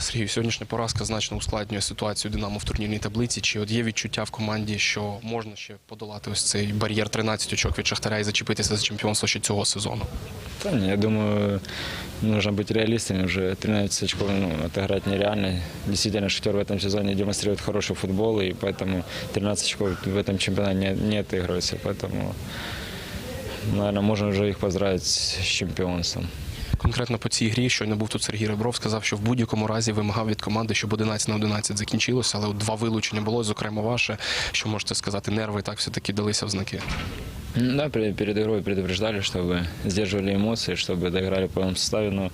Сергій, сьогоднішня поразка значно ускладнює ситуацію Динамо в турнірній таблиці. Чи от є відчуття в команді, що можна ще подолати ось цей бар'єр 13 очок від Шахтаря і зачепитися за чемпіонство ще цього сезону? Да не, я думаю, нужно быть реалистами. Уже 13 очков ну, отыграть нереально. Действительно, Шахтер в этом сезоне демонстрирует хороший футбол, и поэтому 13 очков в этом чемпионате не, не отыгрывается. Поэтому, наверное, можно уже их поздравить с чемпионством. Конкретно по цій грі, щойно був тут Сергій Ребров, сказав, що в будь-якому разі вимагав від команди, щоб 11 на 11 закінчилося, але от два вилучення було, зокрема ваше. Що можете сказати, нерви так все-таки далися в знаки. М, Да, перед, перед игрой предупреждали, чтобы сдерживали эмоции, чтобы доиграли в полном составе, но,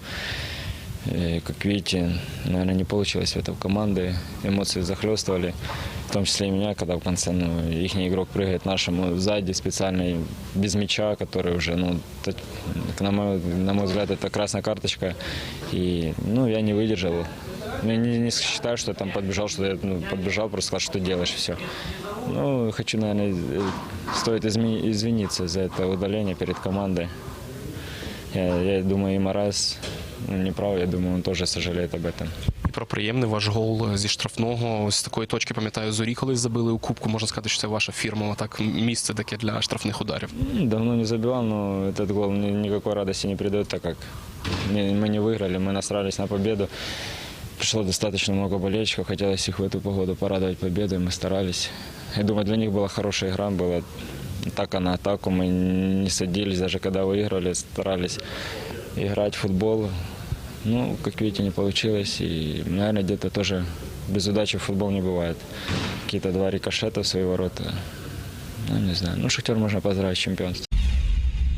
э, как видите, наверное, не получилось в этом команды. Эмоции захлестывали, в том числе и меня, когда в конце ну, их игрок прыгает нашему сзади специально без мяча, который уже, ну, т- на мой, на мой взгляд, это красная карточка. И, ну, я не выдержал. Ну, Я не, не считаю, что я там подбежал, что я ну, подбежал, просто сказал, что делаешь, все. Ну, хочу, наверное, э, стоит изме- извиниться за это удаление перед командой. Я, я думаю, и Мораз ну, не прав, я думаю, он тоже сожалеет об этом. І про приємний ваш гол зі штрафного. З такої точки, пам'ятаю, зорі колись забили у кубку. Можна сказати, що це ваша фірмова так місце таке для штрафних ударів. М, Давно не забивал, но этот гол ни- никакой радости не придает, так как не- мы не выиграли, мы настраивались на победу. Пришло достаточно много болельщиков, хотелось их в эту погоду порадовать победой, мы старались. Я думаю, для них была хорошая игра, была атака на атаку, мы не садились, даже когда выиграли, старались играть в футбол. Ну, как видите, не получилось, и, наверное, где-то тоже без удачи в футбол не бывает. Какие-то два рикошета в свои ворота, ну, не знаю. Ну, Шахтер можно поздравить с чемпионством.